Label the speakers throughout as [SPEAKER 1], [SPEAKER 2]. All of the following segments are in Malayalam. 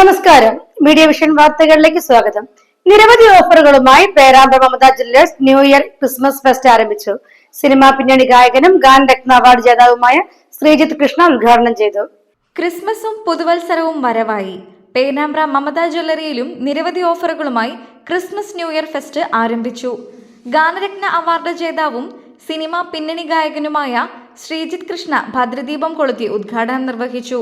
[SPEAKER 1] നമസ്കാരം. മീഡിയ വിഷൻ വാർത്തകളിലേക്ക് സ്വാഗതം. നിരവധി ഓഫറുകളുമായി Perambra Mamata jewellers new year Christmas fest ആരംഭിച്ചു. സിനിമാ പിന്നണി ഗായകനും ഗാനരത്ന അവാർഡ് ജേതാവുമായ ശ്രീജിത്ത് കൃഷ്ണ ഉദ്ഘാടനം ചെയ്തു.
[SPEAKER 2] ക്രിസ്മസും പുതുവത്സരവും വരവായി. പേനാമ്പ്ര മമത ജ്വല്ലറിയിലും നിരവധി ഓഫറുകളുമായി ക്രിസ്മസ് ന്യൂ ഇയർ ഫെസ്റ്റ് ആരംഭിച്ചു. ഗാനരത്ന അവാർഡ് ജേതാവും സിനിമാ പിന്നണി ഗായകനുമായ ശ്രീജിത്ത് കൃഷ്ണ ഭദ്രദീപം കൊളുത്തി ഉദ്ഘാടനം നിർവഹിച്ചു.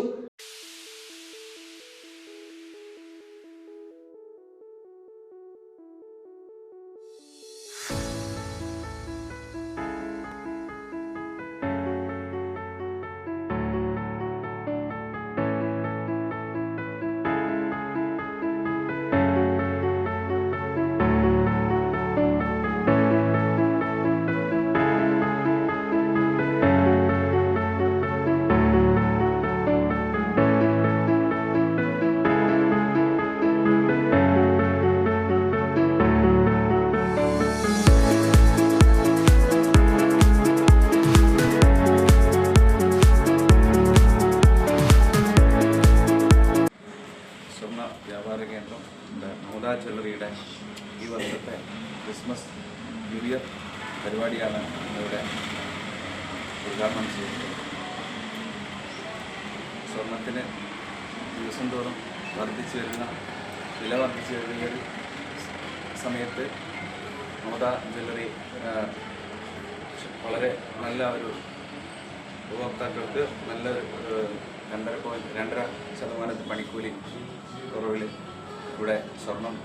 [SPEAKER 3] മോദാ ഈ വർഷത്തെ ക്രിസ്മസ് ന്യൂ ഇയർ പരിപാടിയാണ് ഇവിടെ ഉദ്ഘാടനം ചെയ്യുന്നത് സ്വർണത്തിന് ദിവസം തോറും വർദ്ധിച്ചു വരുന്ന വില വർദ്ധിച്ചു വരുന്ന ഒരു സമയത്ത് മമത ജ്വല്ലറി വളരെ നല്ല ഒരു ഉപഭോക്താക്കൾക്ക് നല്ല രണ്ടര പോയിന്റ് രണ്ടര ശതമാനത്തിൽ പണിക്കൂലി കുറവിൽ ഇവിടെ സ്വർണം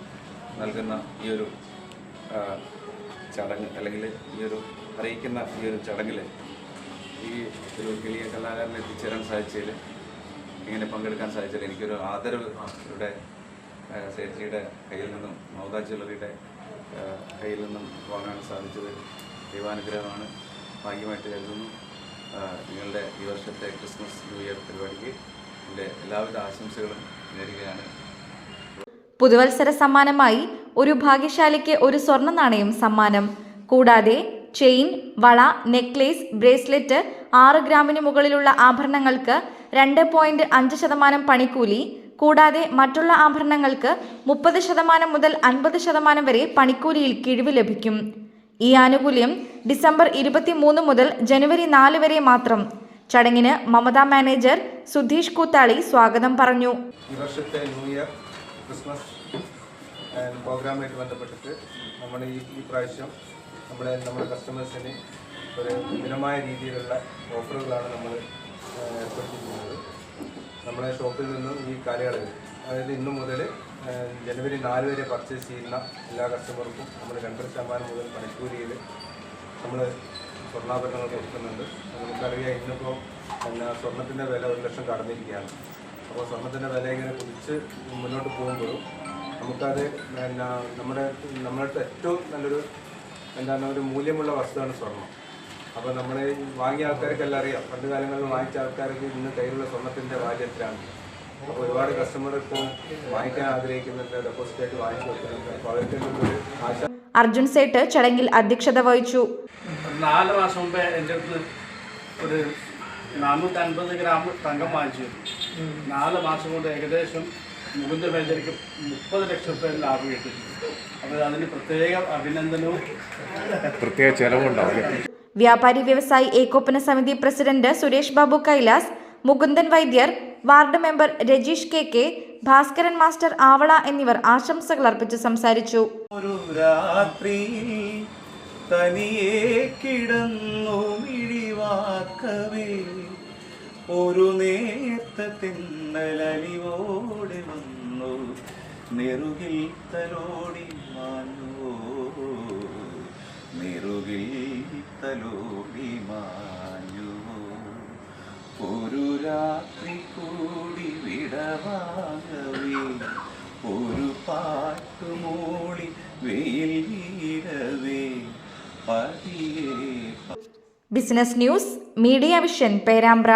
[SPEAKER 3] നൽകുന്ന ഈ ഒരു ചടങ്ങ് അല്ലെങ്കിൽ ഈ ഒരു അറിയിക്കുന്ന ഈ ഒരു ചടങ്ങിൽ ഈ ഒരു കിളിയ കലാകാരനെ എത്തിച്ചേരാൻ സാധിച്ചതിൽ ഇങ്ങനെ പങ്കെടുക്കാൻ സാധിച്ചതിൽ എനിക്കൊരു ആദരവ് ഇവിടെ ആ, സേഠിജിയുടെ കയ്യിൽ നിന്നും മൗദ ജ്വല്ലറിയുടെ കയ്യിൽ നിന്നും വാങ്ങാൻ സാധിച്ചത് ദൈവാനുഗ്രഹമാണ്. ഭാഗ്യമായിട്ട് കരുതുന്നു. നിങ്ങളുടെ ഈ വർഷത്തെ ക്രിസ്മസ് ന്യൂ ഇയർ പരിപാടിക്ക് എന്റെ എല്ലാവിധ ആശംസകളും നേരുകയാണ്.
[SPEAKER 2] പുതുവത്സര സമ്മാനമായി ഒരു ഭാഗ്യശാലിക്ക് ഒരു സ്വർണ നാണയം സമ്മാനം. കൂടാതെ ചെയിൻ വള നെക്ലേസ് ബ്രേസ്ലെറ്റ് ആറ് ഗ്രാമിന് മുകളിലുള്ള ആഭരണങ്ങൾക്ക് രണ്ട് പോയിന്റ് അഞ്ച് ശതമാനം പണിക്കൂലി. കൂടാതെ മറ്റുള്ള ആഭരണങ്ങൾക്ക് മുപ്പത് ശതമാനം മുതൽ അൻപത് ശതമാനം വരെ പണിക്കൂലിയിൽ കിഴിവ് ലഭിക്കും. ഈ ആനുകൂല്യം ഡിസംബർ ഇരുപത്തിമൂന്ന് മുതൽ ജനുവരി നാല് വരെ മാത്രം. ചടങ്ങിന് മമതാ മാനേജർ സുധീഷ് കൂത്താളി സ്വാഗതം പറഞ്ഞു.
[SPEAKER 4] ഈ വർഷത്തെ ന്യൂ ഇയർ ക്രിസ്മസ് പ്രോഗ്രാമായിട്ട് ബന്ധപ്പെട്ടിട്ട് നമ്മൾ ഈ ഈ പ്രാവശ്യം നമ്മുടെ നമ്മുടെ കസ്റ്റമേഴ്സിന് ഒരു മിതമായ രീതിയിലുള്ള ഓഫറുകളാണ് നമ്മൾ ഏർപ്പെടുത്തിയിരിക്കുന്നത്. നമ്മളെ ഷോപ്പിൽ നിന്നും ഈ കാലയളവിൽ അതായത് ഇന്നു മുതൽ ജനുവരി നാല് വരെ പർച്ചേസ് ചെയ്യുന്ന എല്ലാ കസ്റ്റമർക്കും നമ്മൾ രണ്ടര ശതമാനം മുതൽ പണിക്കൂലിയിൽ നമ്മൾ സ്വർണാഭരണങ്ങൾ കൊടുക്കുന്നുണ്ട്. നമുക്കറിയാം ഇന്നിപ്പോൾ പിന്നെ സ്വർണത്തിന്റെ വില ഒരു ലക്ഷം കടന്നിരിക്കുകയാണ്. അപ്പോൾ സ്വർണത്തിന്റെ വില ഇങ്ങനെ കുതിച്ച് മുന്നോട്ട് പോകുമ്പോഴും നമുക്കത് പിന്നെ നമ്മുടെ നമ്മളടുത്ത് ഏറ്റവും നല്ലൊരു എന്താണ് ഒരു മൂല്യമുള്ള വസ്തുവാണ് സ്വർണം അപ്പോൾ നമ്മൾ വാങ്ങിയ ആൾക്കാർക്കെല്ലാം അറിയാം. പണ്ട് കാലങ്ങളിൽ വാങ്ങിച്ച ആൾക്കാർക്ക് ഇന്ന് കയ്യിലുള്ള സ്വർണത്തിന്റെ വാല്യം എത്രയാണ്. അപ്പോൾ ഒരുപാട് കസ്റ്റമർ ഇപ്പോൾ വാങ്ങിക്കാൻ ആഗ്രഹിക്കുന്നുണ്ട് ഡെപ്പോസിറ്റ് ആയിട്ട് വാങ്ങിച്ചു വെക്കുന്നുണ്ട് അപ്പോൾ അവർക്ക് ഒരു ആശ
[SPEAKER 2] അർജുൻ സേട്ട് ചടങ്ങിൽ അധ്യക്ഷത വഹിച്ചു.
[SPEAKER 5] നാല് മാസം മുമ്പേ എന്റെ അടുത്ത് ഒരു നാനൂറ്റി അൻപത് ഗ്രാം തങ്കം വാങ്ങിച്ചു നാല് മാസം കൊണ്ട് ഏകദേശം മുകുന്ദ മേജർക്ക് മുപ്പത് ലക്ഷം രൂപ ലാഭം കിട്ടി അപ്പോൾ അതിന് പ്രത്യേക അഭിനന്ദനവും
[SPEAKER 6] പ്രത്യേക ചെലവുണ്ടാവും
[SPEAKER 2] വ്യാപാരി വ്യവസായി ഏകോപന സമിതി president Suresh Babu Kailas Mukundan Vaidyar ward member Rajeesh K K Bhaskaran master Avala എന്നിവർ ആശംസകൾ അർപ്പിച്ച് സംസാരിച്ചു.
[SPEAKER 7] ഒരു രാത്രി തനിയെ കിടന്നു മിഴിവാക്കവേ. ഒരു നേർത്ത തിന്നലലിവോടെ വന്നു. നെറുകിൽ തലോടി മാഞ്ഞു. നെറുകിൽ തലോടി മാഞ്ഞു. ഒരു രാത്രി കൂടി വിടവാകവി ഒരു പാട്ടുമൂളി വെയിൽ വീരവേ പതിയേ
[SPEAKER 2] business news media vision Perambra.